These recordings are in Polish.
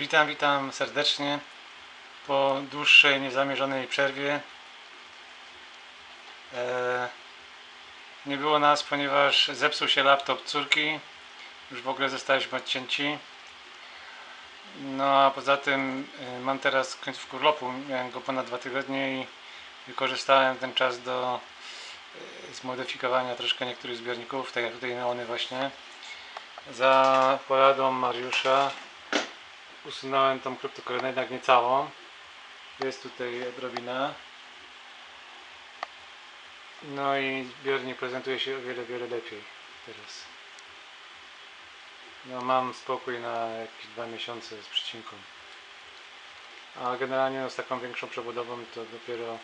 Witam, witam serdecznie po dłuższej, niezamierzonej przerwie. E, nie było nas, ponieważ zepsuł się laptop córki. Już w ogóle zostaliśmy odcięci. No a poza tym e, mam teraz końcówkę urlopu. Miałem go ponad dwa tygodnie i wykorzystałem ten czas do e, zmodyfikowania troszkę niektórych zbiorników, tak jak tutaj neony właśnie. Za poradą Mariusza usunąłem tą kryptokoronę jednak nie całą. Jest tutaj odrobina. No i zbiornik prezentuje się o wiele, wiele lepiej teraz. No mam spokój na jakieś dwa miesiące z przycinką. A generalnie no, z taką większą przebudową to dopiero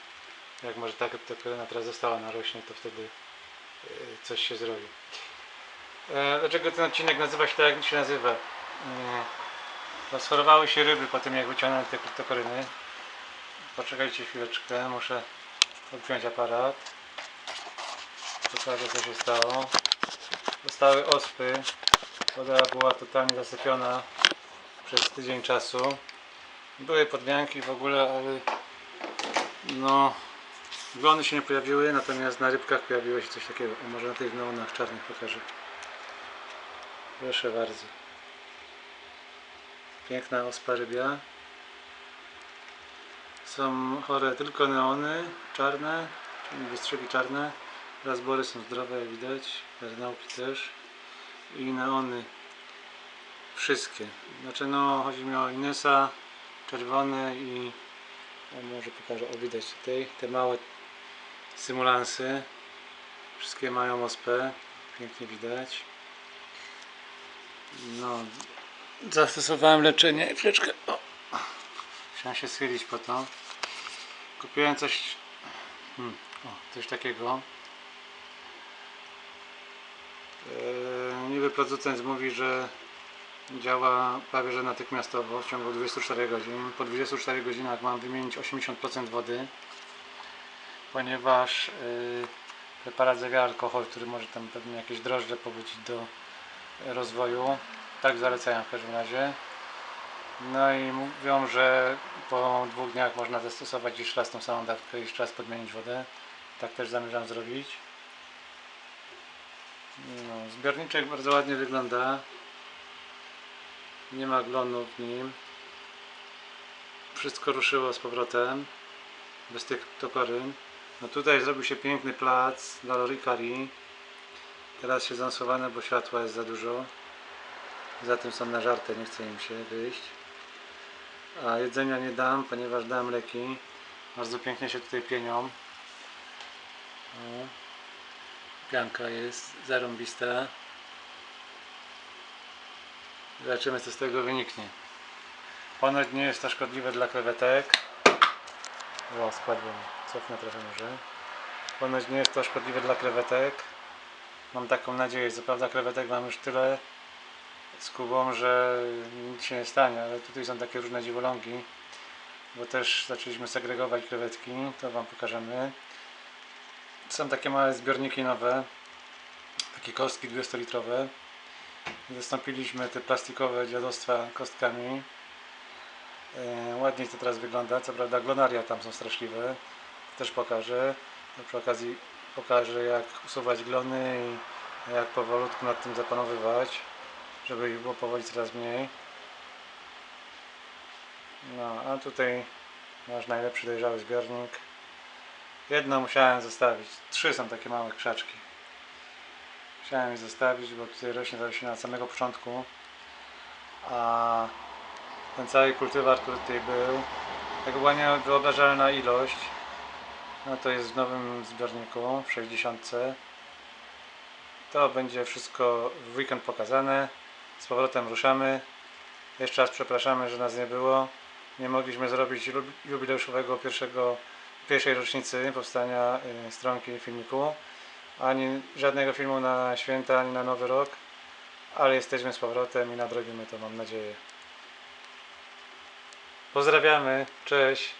jak może ta kryptokorona teraz została narośnie, to wtedy yy, coś się zrobi. E, Dlaczego ten odcinek nazywa się tak, jak się nazywa? E, Rozchorowały się ryby po tym, jak wyciągnąłem te kryptokoryny. Poczekajcie chwileczkę, muszę odpiąć aparat. Pokażę, co się stało. Zostały ospy. Woda była totalnie zasypiona przez tydzień czasu. Były podmianki w ogóle, ale no glony się nie pojawiły, natomiast na rybkach pojawiło się coś takiego. O, może na tych neonach czarnych pokażę. Proszę bardzo. Piękna ospa rybia. Są chore tylko neony czarne, czyli wystrzygi czarne. Razbory są zdrowe, jak widać. Karnałki też. I neony wszystkie. Znaczy no, chodzi mi o Inesa, czerwone i może pokażę, o widać tutaj, te małe symulansy. Wszystkie mają ospę. Pięknie widać. No, zastosowałem leczenie. Chwileczkę. O. Chciałem się schylić po to. Kupiłem coś. Hmm, o, coś takiego. Eee, niby producent mówi, że działa prawie że natychmiastowo w ciągu 24 godzin. Po 24 godzinach mam wymienić 80% wody, ponieważ yy, preparat zawiera alkohol, który może tam pewnie jakieś drożdże pobudzić do rozwoju. Tak zalecają w każdym razie. No i mówią, że po dwóch dniach można zastosować jeszcze raz tą samą dawkę, jeszcze raz podmienić wodę. Tak też zamierzam zrobić. No, zbiorniczek bardzo ładnie wygląda. Nie ma glonów w nim. Wszystko ruszyło z powrotem. Bez tych tokoryn. No tutaj zrobił się piękny plac dla lorikari. Teraz siedzą schowane, bo światła jest za dużo. Za tym są nażarte, nie chce im się wyjść. A jedzenia nie dam, ponieważ dam leki. Bardzo pięknie się tutaj pienią. O. Pianka jest zarąbista. Zobaczymy co z tego wyniknie. Ponoć nie jest to szkodliwe dla krewetek. O, spadłem. Cofnę trochę może. Ponoć nie jest to szkodliwe dla krewetek. Mam taką nadzieję, co prawda krewetek mam już tyle z Kubą, że nic się nie stanie, ale tutaj są takie różne dziwolągi, bo też zaczęliśmy segregować krewetki, to Wam pokażemy. Są takie małe zbiorniki nowe, takie kostki 200-litrowe. Zastąpiliśmy te plastikowe dziadostwa kostkami. E, ładniej to teraz wygląda, co prawda glonaria tam są straszliwe, też pokażę. No, przy okazji pokażę jak usuwać glony i jak powolutku nad tym zapanowywać, żeby ich było powoli coraz mniej. No, a tutaj nasz najlepszy dojrzały zbiornik. Jedno musiałem zostawić. Trzy są takie małe krzaczki. Musiałem je zostawić, bo tutaj rośnie ta roślina od samego początku. A ten cały kultywar, który tutaj był, tego była niewyobrażalna ilość. No to jest w nowym zbiorniku, w 60. To będzie wszystko w weekend pokazane. Z powrotem ruszamy. Jeszcze raz przepraszamy, że nas nie było. Nie mogliśmy zrobić jubileuszowego pierwszego, pierwszej rocznicy powstania y, stronki filmiku. Ani żadnego filmu na święta, ani na nowy rok. Ale jesteśmy z powrotem i nadrobimy to, mam nadzieję. Pozdrawiamy, cześć.